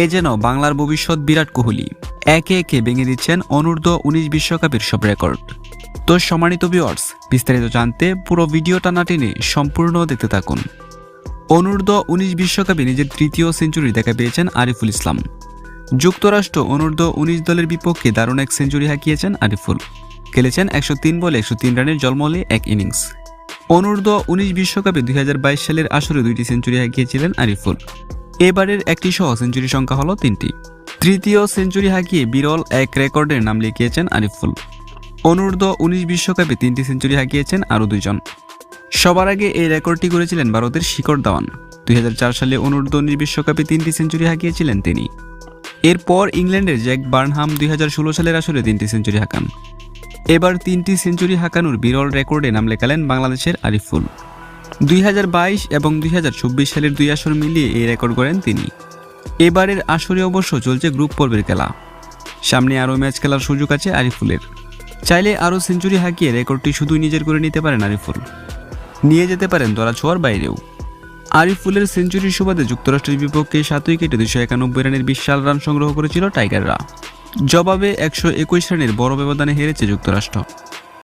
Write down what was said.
এ যেন বাংলার ভবিষ্যৎ বিরাট কোহলি। একে একে ভেঙে দিচ্ছেন অনূর্ধ্ব উনিশ বিশ্বকাপের সব রেকর্ড। তো সম্মানিত ভিউয়ার্স বিস্তারিত জানতে পুরো ভিডিওটা না টেনে সম্পূর্ণ দেখতে থাকুন। অনূর্ধ্ব উনিশ বিশ্বকাপে নিজের তৃতীয় সেঞ্চুরি দেখা পেয়েছেন আরিফুল ইসলাম। যুক্তরাষ্ট্র অনূর্ধ্ব উনিশ দলের বিপক্ষে দারুণ এক সেঞ্চুরি হাঁকিয়েছেন আরিফুল। খেলেছেন একশো তিন বলে একশো তিন রানের জলমলে এক ইনিংস। অনূর্ধ্ব উনিশ বিশ্বকাপে দু হাজার বাইশ সালের আসরে দুইটি সেঞ্চুরি হাঁকিয়েছিলেন আরিফুল। এবারের একটি সহ সেঞ্চুরি সংখ্যা হল তিনটি। তৃতীয় সেঞ্চুরি হাঁকিয়ে বিরল এক রেকর্ডের নাম লিখিয়েছেন আরিফুল। অনূর্ধ্ব উনিশ বিশ্বকাপে তিনটি সেঞ্চুরি হাঁকিয়েছেন আরও দুজন সবার আগে এই রেকর্ডটি করেছিলেন ভারতের শিকড় দাওয়ান। দুই হাজার চার সালে অনূর্ধ্ব উনিশ বিশ্বকাপে তিনটি সেঞ্চুরি হাঁকিয়েছিলেন তিনি। এরপর ইংল্যান্ডের জ্যাক বার্নহাম দুই হাজার ষোলো সালের আসরে তিনটি সেঞ্চুরি হাঁকান। এবার তিনটি সেঞ্চুরি হাঁকানোর বিরল রেকর্ডে নাম লেখালেন বাংলাদেশের আরিফুল দুই হাজার বাইশ এবং দুই হাজার চব্বিশ সালের দুই আসর মিলিয়ে এই রেকর্ড করেন তিনি। এবারের আসরে অবশ্য চলছে গ্রুপ পর্বের খেলা। সামনে আরও ম্যাচ খেলার সুযোগ আছে আরিফুলের চাইলে আরও সেঞ্চুরি হাঁকিয়ে রেকর্ডটি শুধুই নিজের করে নিতে পারেন আরিফুল নিয়ে যেতে পারেন ধরা ছোঁয়ার বাইরেও আরিফুলের সেঞ্চুরির সুবাদে যুক্তরাষ্ট্রের বিপক্ষে সাত উইকেটে দুশো একানব্বই রানের বিশাল রান সংগ্রহ করেছিল টাইগাররা। জবাবে একশো একুশ রানের বড় ব্যবধানে হেরেছে যুক্তরাষ্ট্র।